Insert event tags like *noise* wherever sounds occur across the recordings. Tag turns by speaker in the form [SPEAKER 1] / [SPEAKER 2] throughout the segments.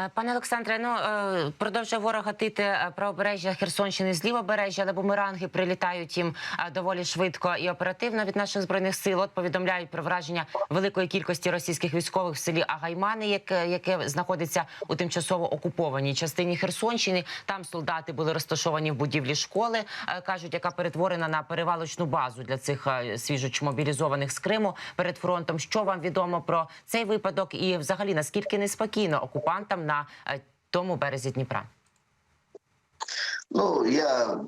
[SPEAKER 1] Е, Пане Олександре, ну е, продовжує ворог гатити е, правобережжя Херсонщини з лівобережжя, але бумеранги прилітають їм доволі швидко і оперативно від наших збройних сил. От повідомляють про враження великої кількості російських військових в селі Агаймани, яке, яке знаходиться у тимчасово окупованій частині Херсонщини. Там солдати були розташовані в будівлі школи, кажуть, яка перетворена на перевалочну базу для цих е, свіжоч мобілізованих з Криму перед фронтом. Що вам відомо про цей випадок, і взагалі наскільки неспокійно окупантам на е, тому березі Дніпра?
[SPEAKER 2] Ну я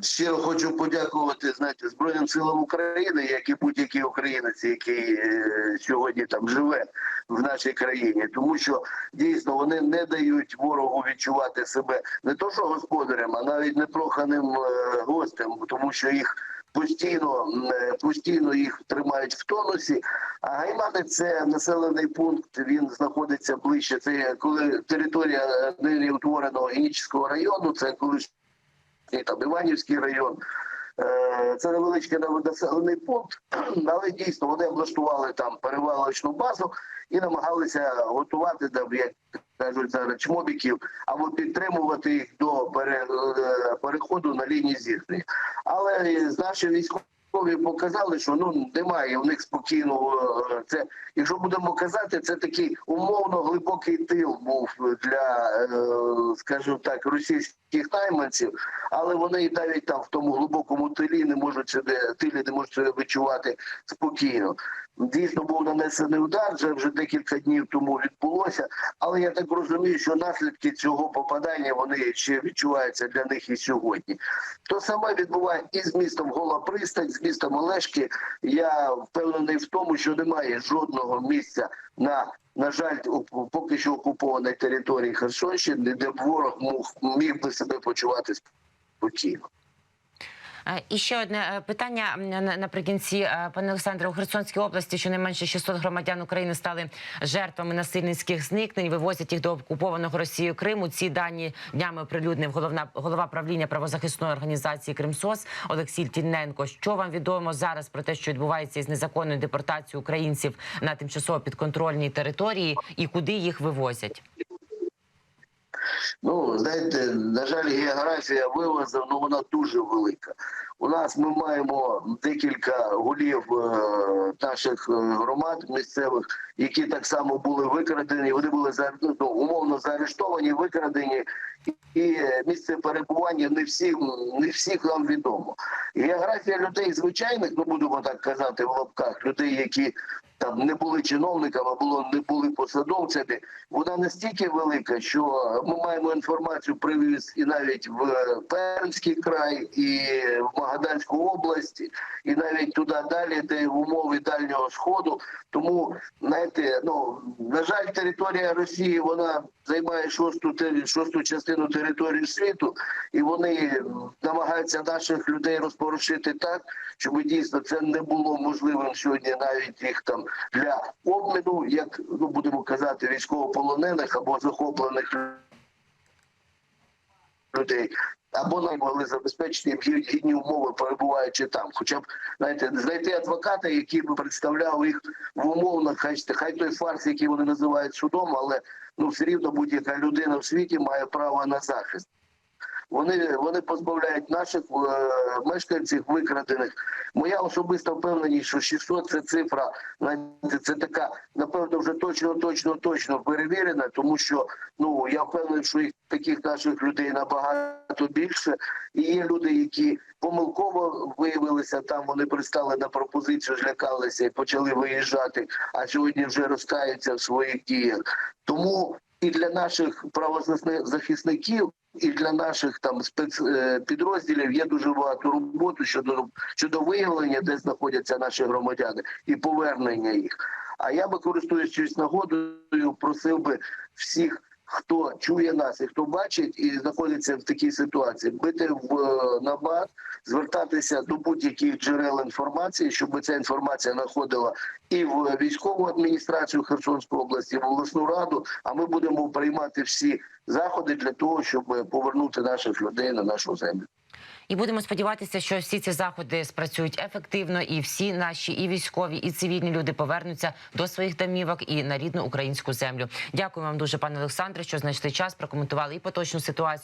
[SPEAKER 2] щиро хочу подякувати знаєте, Збройним силам України, як і будь-який українець, який е, сьогодні там живе в нашій країні, тому що дійсно вони не дають ворогу відчувати себе не то, що господарем, а навіть непроханим е, гостем, тому що їх. Постійно е, постійно їх тримають в тонусі. А Гаймани це населений пункт. Він знаходиться ближче. Це коли територія е, нині утвореного Генічського району. Це колишній там Іванівський район. Е, Це невеличкий населений пункт, *clears throat* але дійсно вони облаштували там перевалочну базу і намагалися готувати там, як кажуть зараз, чмобіків або підтримувати їх до е, переходу на лінії зіткнення. Але наші військові показали, що ну немає у них спокійного. е, Це якщо будемо казати, це такий умовно глибокий тил був для, е, скажімо так, російських найманців, але вони навіть там в тому глибокому тилі не можуть себе тилі не можуть себе відчувати спокійно. Дійсно був нанесений удар, вже вже декілька днів тому відбулося. Але я так розумію, що наслідки цього попадання вони ще відчуваються для них і сьогодні. То саме відбуває і з містом Гола Пристань, з містом Олешки. Я впевнений в тому, що немає жодного місця на. На жаль, поки що окупованій території Херсонщини, де б ворог міг би себе почувати спокійно.
[SPEAKER 1] Е, І ще одне е, питання на- наприкінці, Е, пане Олександре, у Херсонській області щонайменше 600 громадян України стали жертвами насильницьких зникнень. Вивозять їх до окупованого Росією Криму. Ці дані днями оприлюднив головна голова правління правозахисної організації Кримсос Олексій Тільненко. Що вам відомо зараз про те, що відбувається із незаконною депортацією українців на тимчасово підконтрольній території, і куди їх вивозять?
[SPEAKER 2] Ну, знаєте, на жаль, географія вивозу, ну вона дуже велика. У нас ми маємо декілька голів е, наших е, громад місцевих, які так само були викрадені. Вони були за ну, умовно заарештовані, викрадені, і місце перебування не всіх не всіх нам відомо. Географія людей звичайних, ну будемо так казати в лапках, людей, які там не були чиновниками, було не були посадовцями. Вона настільки велика, що ми маємо інформацію привіз і навіть в Пермський край, і в Магаданську область, і навіть туди далі, де в умови дальнього сходу. Тому знаєте, ну на жаль, територія Росії вона займає шосту шосту частину території світу, і вони намагаються наших людей розпорушити так, щоб дійсно це не було можливим сьогодні, навіть їх там для обміну, як ну будемо казати, військовополонених або захоплених людей. Або нам могли забезпечити гідні умови, перебуваючи там. Хоча б знаєте, знайти адвоката, який би представляв їх в умовно, хай хай той фарс, який вони називають судом, але ну все рівно будь-яка людина в світі має право на захист. Вони вони позбавляють наших е, мешканців викрадених. Моя особиста впевненість, що 600 – це цифра. Це така, напевно, вже точно, точно, точно перевірена, тому що ну я впевнений, що їх таких наших людей набагато більше. І є люди, які помилково виявилися там. Вони пристали на пропозицію, злякалися і почали виїжджати. А сьогодні вже розкаються в своїх діях. Тому і для наших правозахисників, і для наших там спецпідрозділів є дуже багато роботи щодо щодо виявлення, де знаходяться наші громадяни, і повернення їх. А я би користуючись нагодою, просив би всіх. Хто чує нас і хто бачить і знаходиться в такій ситуації, бити в е, набат, звертатися до будь-яких джерел інформації, щоб ця інформація знаходила і в військову адміністрацію Херсонської області, і в обласну раду. А ми будемо приймати всі заходи для того, щоб повернути наших людей на нашу землю.
[SPEAKER 1] І будемо сподіватися, що всі ці заходи спрацюють ефективно, і всі наші і військові, і цивільні люди повернуться до своїх домівок і на рідну українську землю. Дякую вам дуже, пане Олександре, що знайшли час, прокоментували і поточну ситуацію.